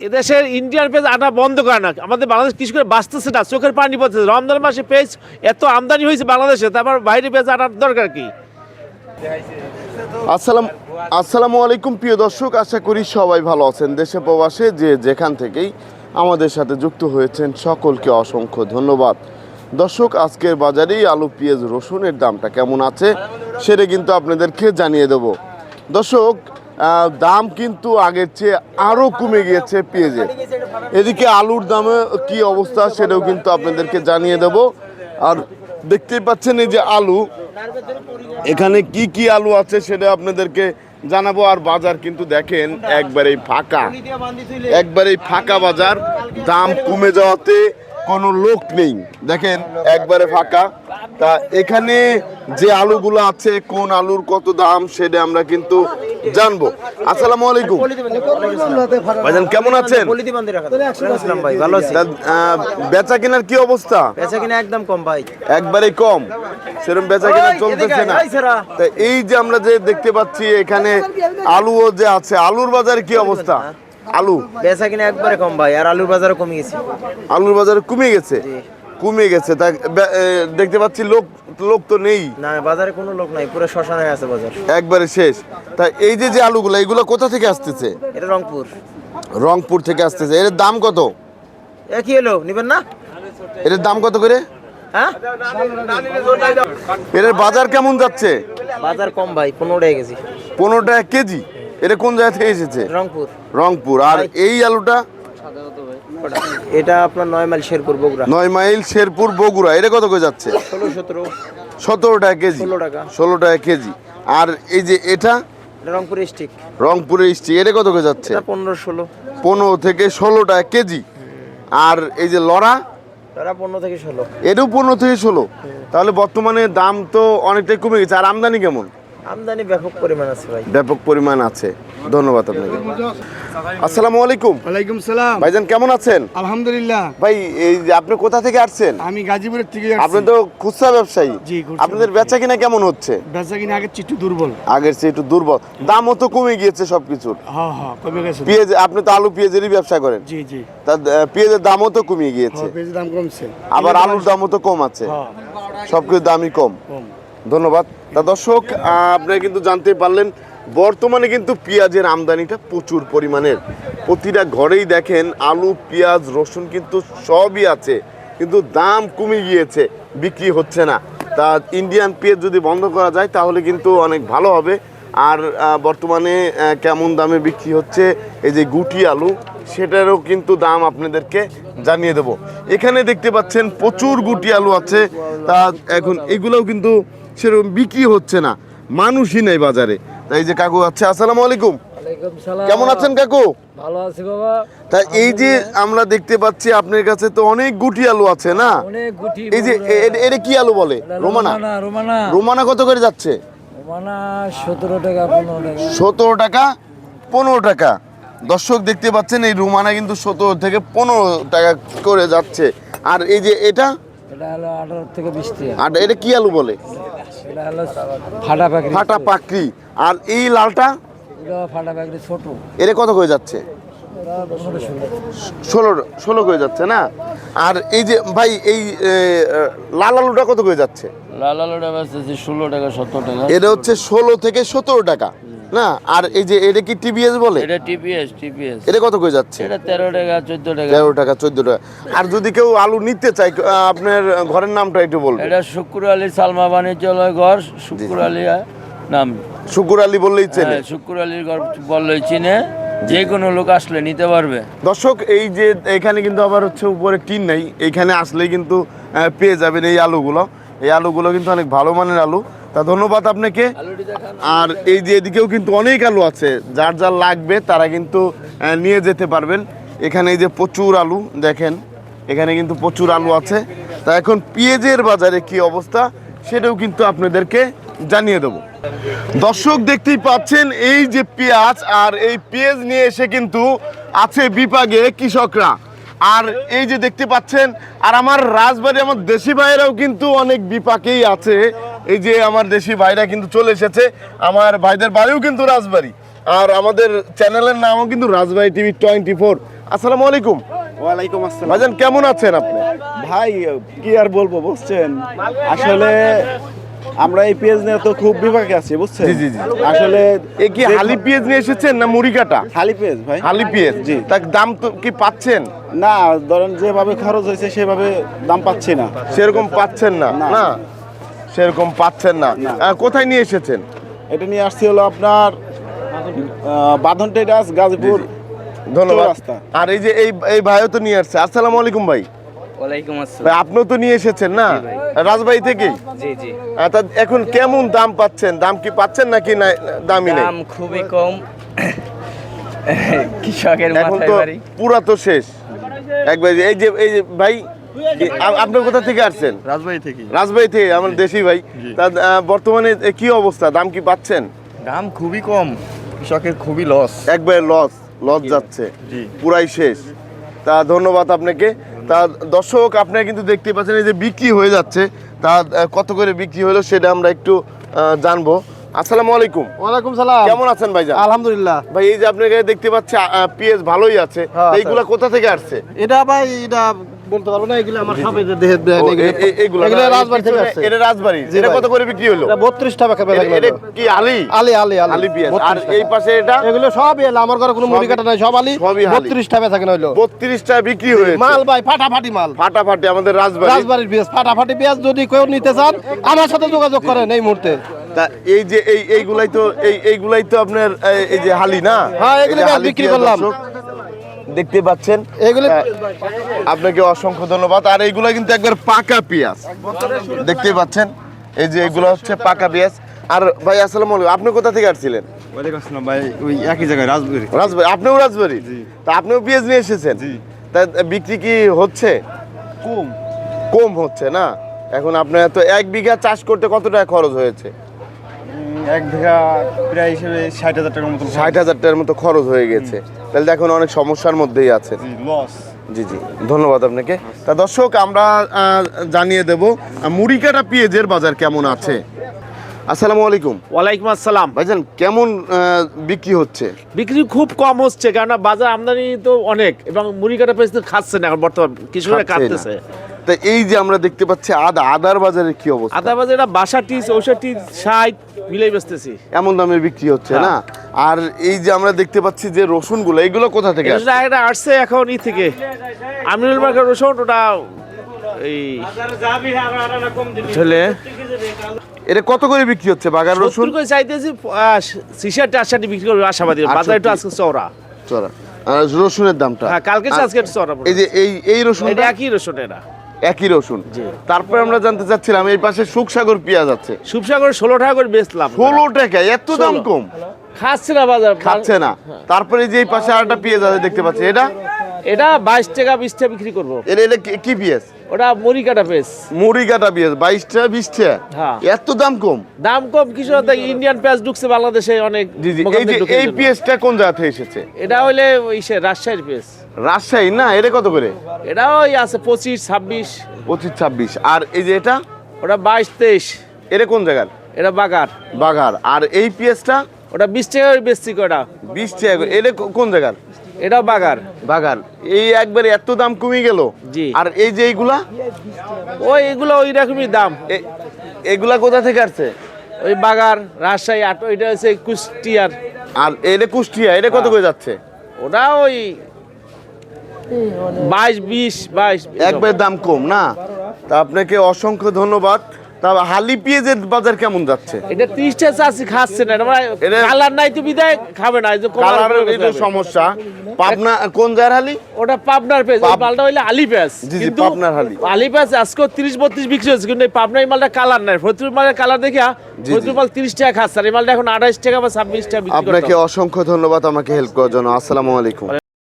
এদেশের ইন্ডিয়ান পেঁয়াজ আনা বন্ধ করে না। আমাদের বাংলাদেশ কৃষকের বাঁচতেছে না, চোখের পানি পড়তেছে। রমজান মাসে পেঁয়াজ এত আমদানি হয়েছে বাংলাদেশে তারপর বাইরে পেঁয়াজ আনার দরকার কি? আসসালাম আসসালামু আলাইকুম প্রিয় দর্শক, আশা করি সবাই ভালো আছেন। দেশে প্রবাসে যে যেখান থেকেই আমাদের সাথে যুক্ত হয়েছেন, সকলকে অসংখ্য ধন্যবাদ। দর্শক, আজকের বাজারেই আলু, পেঁয়াজ, রসুনের দামটা কেমন আছে, সেটা কিন্তু আপনাদেরকে জানিয়ে দেব। দর্শক দাম কিন্তু আগের চেয়ে আরও কমে গিয়েছে পেঁয়াজের এদিকে আলুর দামে কি অবস্থা সেটাও কিন্তু আপনাদেরকে জানিয়ে দেব। আর দেখতেই পাচ্ছেন এই যে আলু, এখানে কি কি আলু আছে সেটা আপনাদেরকে জানাব। আর বাজার কিন্তু দেখেন, একবারেই ফাঁকা। একবারেই ফাঁকা বাজার। দাম কমে যাওয়াতে কোনো লোক নেই। দেখেন, একবারে ফাঁকা। তা এখানে যে আলুগুলো আছে কোন আলুর কত দাম সেটা আমরা কিন্তু জানব। আসসালামু আলাইকুম। ভাইজান কেমন আছেন? বেচা কেনার কি অবস্থা? বেচা কিনা একদম কম ভাই একবারে কম সেরকম বেচা কেনা চলতেছে না। তা এই যে আমরা যে দেখতে পাচ্ছি এখানে আলুও যে আছে আলুর বাজারে কি অবস্থা? আলু। বেচা কিনা একবারে কম ভাই আর আলুর বাজারও কমে গেছে। আলুর বাজারে কমে গেছে? কমে গেছে তা দেখতে পাচ্ছি লোক লোক তো নেই। না বাজারে কোনো লোক নাই পুরো শ্মশানে আছে বাজার। একবারে শেষ। তা এই যে যে আলুগুলো এগুলো কোথা থেকে আসতেছে? এটা রংপুর। রংপুর থেকে আসতেছে। এর দাম কত? এ কি হলো নিবেন না? এর দাম কত করে? হ্যাঁ? এর বাজার কেমন যাচ্ছে? বাজার কম ভাই পনেরো টাকা কেজি। পনেরো টাকা কেজি? এটা কোন জায়গা থেকে এসেছে? রংপুর। রংপুর। আর এই আলুটা? এটা আপনার নয় মাইল শেরপুর বগুড়া। নয় মাইল শেরপুর বগুড়া এটা কত করে যাচ্ছে? ষোলো সতেরো। সতেরো টাকা কেজি। 16 টাকা। ষোলো টাকা কেজি। আর এই যে এটা? রংপুর স্টিক। রংপুরের স্টিক এটা কত করে যাচ্ছে? পনেরো ষোলো। পনেরো থেকে ষোলো টাকা কেজি। আর এই যে লড়া? তারা পনেরো থেকে ষোলো। এটাও পনেরো থেকে ষোলো। তাহলে বর্তমানে দাম তো অনেকটাই কমে গেছে। আর আমদানি কেমন? আমদানি ব্যাপক পরিমাণ আছে ভাই। ব্যাপক পরিমাণ আছে। ধন্যবাদ আপনাকে। আসসালামু আলাইকুম। ওয়ালাইকুম সালাম। ভাইজান কেমন আছেন? আলহামদুলিল্লাহ। ভাই এই যে আপনি কোথা থেকে আসছেন? আমি গাজীপুরের থেকে আপনি তো খুচরা ব্যবসায়ী। জি, আপনাদের বেচা কিনা কেমন হচ্ছে? বেচা কিনা আগের চেয়ে একটু দুর্বল। আগের চেয়ে একটু দুর্বল। দামও তো কমে গিয়েছে সবকিছুর। হ্যাঁ হ্যাঁ কমে গেছে। পেঁয়াজ আপনি তো আলু পেঁয়াজেরই ব্যবসা করেন। জি জি। তা পেঁয়াজের দামও তো কমিয়ে গিয়েছে। পেঁয়াজের দাম কমছে। আবার আলুর দামও তো কম আছে। হ্যাঁ সবকিছু দামই কম। কম। ধন্যবাদ। তা দর্শক, আপনারা কিন্তু জানতে পারলেন, বর্তমানে কিন্তু পেঁয়াজের আমদানিটা প্রচুর পরিমাণের প্রতিটা ঘরেই দেখেন, আলু, পেঁয়াজ, রসুন কিন্তু সবই আছে, কিন্তু দাম কমে গিয়েছে, বিক্রি হচ্ছে না। তা ইন্ডিয়ান পেঁয়াজ যদি বন্ধ করা যায়, তাহলে কিন্তু অনেক ভালো হবে। আর বর্তমানে কেমন দামে বিক্রি হচ্ছে, এই যে গুটি আলু, সেটারও কিন্তু দাম আপনাদেরকে জানিয়ে দেব। এখানে দেখতে পাচ্ছেন, প্রচুর গুটি আলু আছে। তা এখন এগুলোও কিন্তু সেরকম বিক্রি হচ্ছে না। মানুষই নেই বাজারে। তাই যে কাকু আছে আসসালামু আলাইকুম। কেমন আছেন কাকু? ভালো আছি বাবা। তা এই যে আমরা দেখতে পাচ্ছি আপনার কাছে তো অনেক গুটি আলু আছে না? অনেক গুটি এই যে এটা কি আলু বলে? রোমানা রোমানা। রোমানা কত করে যাচ্ছে? রোমানা সতেরো টাকা পনেরো টাকা। সতেরো টাকা পনেরো টাকা। দর্শক দেখতে পাচ্ছেন এই রুমানা কিন্তু সতেরো থেকে পনেরো টাকা করে যাচ্ছে। আর এই যে এটা? এটা হলো আঠারো থেকে বিশ টাকা। আর এটা কি আলু বলে? ফাটা পাখি ফাটা পাকড়ি আর এই লালটা? এটা ফাটা পাকড়ি ছোট। এর কত করে যাচ্ছে? ষোলো। ষোলো করে যাচ্ছে না? আর এই যে ভাই এই লাল আলুটা কত করে যাচ্ছে? লাল আলুটা ষোলো টাকা সতেরো টাকা। এটা হচ্ছে ষোলো থেকে সতেরো টাকা। না আর এই যে এটা কি টিবিএস বলে? এটা টিপিএস টিপিএস এটা কত করে যাচ্ছে? এটা তেরো টাকা চোদ্দ টাকা। তেরো টাকা চোদ্দ টাকা। আর যদি কেউ আলু নিতে চায় আপনার ঘরের নামটা একটু বলবেন এটা শুক্র আলী সালমা বাণিজ্যালয় ঘর শুক্র আলী নাম। শুকুর আলী বললেই চেনে হ্যাঁ, শুক্র আলীর ঘর বললেই চিনে। যে কোনো লোক আসলে নিতে পারবে। দর্শক এই যে এখানে কিন্তু আবার হচ্ছে উপরে টিন নাই। এইখানে আসলেই কিন্তু পেয়ে যাবেন এই আলুগুলো। এই আলুগুলো কিন্তু অনেক ভালো মানের আলু। তা ধন্যবাদ আপনাকে। আর এই যে এদিকেও কিন্তু অনেক আলু আছে, যার যার লাগবে তারা কিন্তু নিয়ে যেতে পারবেন। এখানে এই যে প্রচুর আলু, দেখেন, এখানে কিন্তু প্রচুর আলু আছে। তা এখন পেঁয়াজের বাজারে কি অবস্থা, সেটাও কিন্তু আপনাদেরকে জানিয়ে দেবো। দর্শক দেখতেই পাচ্ছেন, এই যে পেঁয়াজ আর এই পেঁয়াজ নিয়ে এসে কিন্তু আছে বিপাগে কৃষকরা। আর এই যে দেখতে পাচ্ছেন, আর আমার রাজবাড়ি, আমার দেশি ভাইরাও কিন্তু অনেক বিপাকেই আছে। এই যে আমার দেশি ভাইরা কিন্তু চলে এসেছে আমার ভাইদের বাড়িও কিন্তু রাজবাড়ি। আর আমাদের চ্যানেলের নামও কিন্তু রাজবাড়ি টিভি টোয়েন্টি ফোর। আসসালামু আলাইকুম। ওয়ালাইকুম আসসালাম। ভাইজান কেমন আছেন আপনি? ভাই কি আর বলব বুঝছেন? আসলে আমরা এই পেজ নিয়ে তো খুব বিভাগে আছি বুঝছেন? জি, জি। আসলে এ কি হালি পেঁয়াজ নিয়ে এসেছেন না মুড়ি কাটা? খালি পেজ ভাই। হালি পেঁয়াজ? জি। তার দাম তো কি পাচ্ছেন? না ধরেন যেভাবে খরচ হয়েছে সেভাবে দাম পাচ্ছি না। সেরকম পাচ্ছেন না। না। সেরকম পাচ্ছেন না। কোথায় নিয়ে এসেছেন? এটা নিয়ে আসছি হলো আপনার বাঁধন টেরাস গাজীপুর ধন্যবাদ। আর এই যে এই এই ভাইও তো নিয়ে আসছে। আসসালামু আলাইকুম ভাই। ওয়ালাইকুম আসসালাম। ভাই আপনিও তো নিয়ে এসেছেন না? রাজবাড়ি জি জি। তা এখন কেমন দাম পাচ্ছেন? দাম কি পাচ্ছেন নাকি না দামই নেই? দাম খুবই কম। কৃষকের এখন মাথায় তো বাড়ি। পুরা তো শেষ। একবার এই যে এই যে ভাই কি- আ- আপনি কোথা থেকে আসছেন? রাজবাড়ি থেকে। রাজবাড়ি থেকে আমার দেশি ভাই। তা বর্তমানে কি অবস্থা? দাম কি পাচ্ছেন? দাম খুবই কম। কৃষকের খুবই লস একবার লস লস যাচ্ছে। পুরাই শেষ। তা ধন্যবাদ আপনাকে। তা দর্শক আপনারা কিন্তু দেখতে পাচ্ছেন এই যে বিক্রি হয়ে যাচ্ছে। তা কত করে বিক্রি হলো সেটা আমরা একটু জানব। আসসালামু আলাইকুম। ওয়ালাইকুম সালাম। কেমন আছেন ভাইজান? আলহামদুলিল্লাহ। ভাই এই যে আপনাকে দেখতে পাচ্ছি পিএস ভালোই আছে। হ্যাঁ, এইগুলা কোথা থেকে আসছে? এটা ভাই এটা বলতে পারব না এগুলো আমার সব এদের দেহের এগুলো রাজবাড়ি থেকে আসছে। এটা রাজবাড়ি। এটা কত করে বিক্রি হলো? এটা 32 টাকা খাবে এটা- কি আলি? আলি আলি আলি। 32 আর এই পাশে এটা? এগুলো সবই এলা আমার ঘরে কোনো মুড়ি কাটা নাই সব আলি। 32 টাকা থাকে নইলো বত্রিশ টাকা বিক্রি হয়েছে। মাল ভাই ফাটাফাটি মাল। ফাটাফাটি আমাদের রাজবাড়ি। রাজবাড়ির পেঁয়াজ ফাটাফাটি পেঁয়াজ যদি কেউ নিতে চান আমার সাথে যোগাযোগ করেন এই মুহূর্তে। তা এই যে এই এইগুলাই তো এই এইগুলাই তো আপনার এই- যে হালি না? হ্যাঁ, এগুলো ব্যাস হালি বিক্রি করলাম। দেখতে পাচ্ছেন। এগুলো আপনাকে অসংখ্য ধন্যবাদ। আর এইগুলা কিন্তু একবার পাকা পেঁয়াজ। দেখতে পাচ্ছেন? এই যে এগুলো হচ্ছে পাকা পেঁয়াজ। আর ভাই আসসালামু আলাইকুম। আপনি কোথা থেকে আসছিলেন? ওয়ালাইকুম আসসালাম ভাই ওই একই জায়গায় রাজবাড়ি। রাজবাড়ি। আপনিও রাজবাড়ি? তা আপনিও পেঁয়াজ নিয়ে এসেছেন? তা বিক্রি কি হচ্ছে? কম। কম হচ্ছে না? এখন আপনার তো এক বিঘা চাষ করতে কত টাকা খরচ হয়েছে? এক বিঘা প্রায় হিসেবে ষাট হাজার টাকার মতো ষাট হাজার টাকার মতো খরচ হয়ে গেছে। তাহলে এখন অনেক সমস্যার মধ্যেই আছেন। লস জি জি ধন্যবাদ আপনাকে। তা দর্শক আমরা জানিয়ে দেব আহ, মুড়ি কাটা পেঁয়াজের বাজার কেমন আছে? আসসালামু আলাইকুম। ওয়ালাইকুম আসসালাম। ভাইজান কেমন আহ, বিক্রি হচ্ছে? বিক্রি খুব কম হচ্ছে কেননা বাজার আমদানি তো অনেক এবং মুড়ি কাটা পেঁয়াজ তো খাচ্ছে না এখন বর্তমান কৃষকরা না। কাটতেছে। তা এই যে আমরা দেখতে পাচ্ছি আদা আদার বাজারে কি অবস্থা? আদা বাজারে এটা বাষট্টি চৌষট্টি ষাট মিলাই বেচতেছি। এমন দামে বিক্রি হচ্ছে না? আর এই যে আমরা দেখতে পাচ্ছি যে রসুনগুলো এগুলো কোথা থেকে আসছে? এটা আসছে এখন ই থেকে। আমিনুল মার্কেট রসুন ওটা এই ছেলে এটা কত করে বিক্রি হচ্ছে বাগার রসুন? করে চাইতেছি সিসারটা আটষাটি বিক্রি করবে আশাবাদী। বাজার একটু আজকে চওড়া। চড়া আর রসুনের দামটা? হ্যাঁ কালকে আজকে চওড়া এই যে এই এই রসুন এটা একই রসুন এটা একই রসুন। তারপরে আমরা জানতে চাচ্ছিলাম এই পাশে সুখসাগর পেঁয়াজ আছে। সুপসাগর ষোলো টাকা করে বেচলাম ষোলো টাকা এত দাম কম? খাচ্ছে না বাজার। খাচ্ছে না। তারপরে যে এই পাশে আরেকটা পেঁয়াজ আছে দেখতে পাচ্ছি। এটা? এটা বাইশ টাকা বিশ টাকা বিক্রি করব। এটা এটা কি- পেঁয়াজ? ওটা মুড়ি কাটা পেঁয়াজ। মুড়ি কাটা পেঁয়াজ বাইশ টাকা বিশ টাকা? হ্যাঁ। এত দাম কম? দাম কম কিছু না, তাই ইন্ডিয়ান পেঁয়াজ ঢুকছে বাংলাদেশে অনেক এই যে এই পেঁয়াজটা কোন জায়গা থেকে এসেছে? এটা হইলে রাজশাহীর পেঁয়াজ। রাজশাহী? না এটা কত করে? এটা ওই আছে পঁচিশ ছাব্বিশ। পঁচিশ ছাব্বিশ। আর এই যে এটা? ওটা বাইশ তেইশ। এটা কোন জায়গার এটা বাগার বাঘার। আর এই পেঁয়াজটা ওটা বিশ টাকা বেচছি কটা বিশ টাকা। এটা কোন জায়গার? এটা বাগার বাগার এই একবারে এত দাম কমে গেল? জি। আর এই যে এইগুলা? ওই এগুলো ওই রকমই দাম। এগুলা কোথা থেকে আসছে? ওই বাগার রাজশাহী আটো এটা হচ্ছে কুষ্টিয়ার। আর এটা কুষ্টিয়া এটা কত করে যাচ্ছে? ওটা ওই বাইশ বিশ। বাইশ একবার দাম কম না? তা আপনাকে অসংখ্য ধন্যবাদ। তা হালি পেঁয়াজের বাজার কেমন যাচ্ছে? এটা ত্রিশটা চাষি খাচ্ছে না এটা এটা- কালার নাই তো বিদায় খাবে না খাবে। সমস্যা। পাবনা কোন হালি? ওটা পাবনার পেঁয়াজ মালটা হইলে আলি পেঁয়াজ। জি, জি, পাবনার হালি। আলি পেঁয়াজ আজকে তিরিশ বত্রিশ বিক্রি হচ্ছে কিন্তু এই পাবনা এই মালটা কালার নাই। ফতুর মালের কালার দেখিয়া। ফতুর মাল তিরিশ টাকা খাচ্ছে আর এই মালটা এখন আঠাইশ টাকা বা ছাব্বিশ টাকা আপনাকে অসংখ্য ধন্যবাদ আমাকে হেল্প করার জন্য। আসসালামু আলাইকুম।